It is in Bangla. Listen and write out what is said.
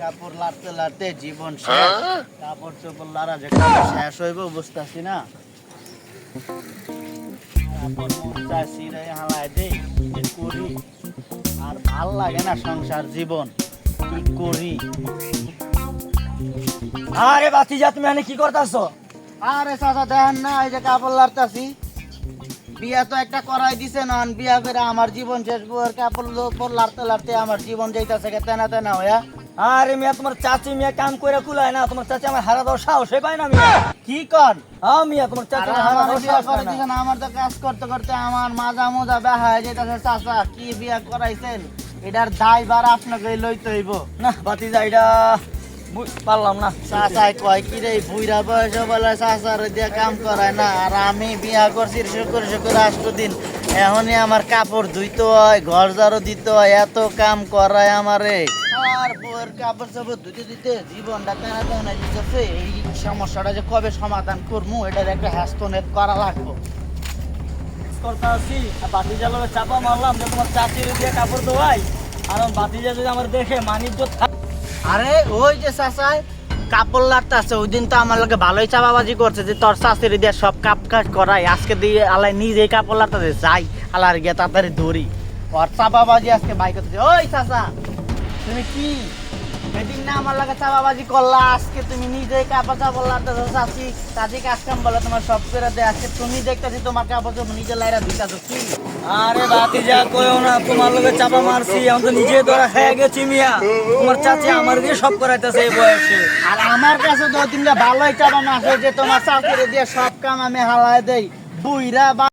কাপড় লাড়তে লাড়তে জীবন শেষ। কাপড় চোপড় লাড়া যে শেষ হইব বুঝতেছি না? করি? আর ভালো লাগে না সংসার জীবন কি করি? আরে বাতিজা তুমি এখানে কি করতেছো? আরে চাচা দেখেন না এই যে কাপড় লাড়তাছি। বিয়া তো একটা করাই দিছে না বিয়া করে আমার জীবন শেষ বউয়ের কাপড় লাড়তে লাড়তে আমার জীবন যাইতাছে তেনা তেনা হইয়া। আরে মিয়া তোমার চাচি মিয়া কাম করে কুলায় না তোমার চাচি আমার হারা দেওয়ার সাহসে পায় না মিয়া। কি কর? হ্যাঁ মিয়া তোমার চাচি আমার হারা দেওয়ার সাহস করে না। দিছেন আমার তো কাজ করতে করতে আমার মাজা মোজা বেহা হয়ে যাইতাছে চাচা কি বিয়া করাইছেন? এটার দায় বার আপনাকে লইতে হইব। না বাতিজা এটা পারলাম না। চাচাই কয় কি রে বুইরা বয়স বলে চাচার দিয়ে কাম করায় না আর আমি বিয়া করছি শুকুর শুকুর আসতো দিন। এখনই আমার কাপড় ধুইতে হয় ঘর ঝাড়ু দিতে হয় এত কাম করায় আমারে। আর বউয়ের কাপড় চাপড় জীবনটা তেনা তেনা দিতেছে এই সমস্যাটা যে কবে সমাধান করব এটার একটা করা লাগবো। করতে আসি চাপা মারলাম যে তোমার চাচির দিয়ে কাপড় ধোয়াই আর যদি আমার দেখে মানিজ্য থাক আরে ওই যে চাচাই কাপড় লাটতেছে ওই দিন তো আমার লোকে ভালোই চাপাবাজি করছে যে তোর শাশুড়ি দিয়ে সব কাপ কাজ করাই, আজকে দিয়ে আলাই নিজেই কাপড় লাটতেছে যাই আলার গিয়ে তাড়াতাড়ি ধরি। ওর চাপাবাজি আজকে বাইক ওই চাচা, তুমি কি? সেদিন না আমার লাগে চাপাবাজি করলা আজকে তুমি নিজেই কাপড় চাপড় লাটতেছো চাচি চাচি কাজ কাম বলে তোমার সব করে দেয় আজকে তুমি দেখতেছি তোমার কাপড় চোপড় নিজে লাইরা দিতেছো কি? আরে বাতিজা কইও না তোমার লোকে চাপা মারছি আমি তো নিজে ধরা খেয়ে গেছি মিয়া। তোমার চাচি আমার দিয়ে সব করাইতেছে এই বয়সে। আর আমার কাছে তো তিনটা ভালোই চাপা মাছ যে তোমার চাকরি দিয়ে সব কাম আমি হালায় দেই বুইরা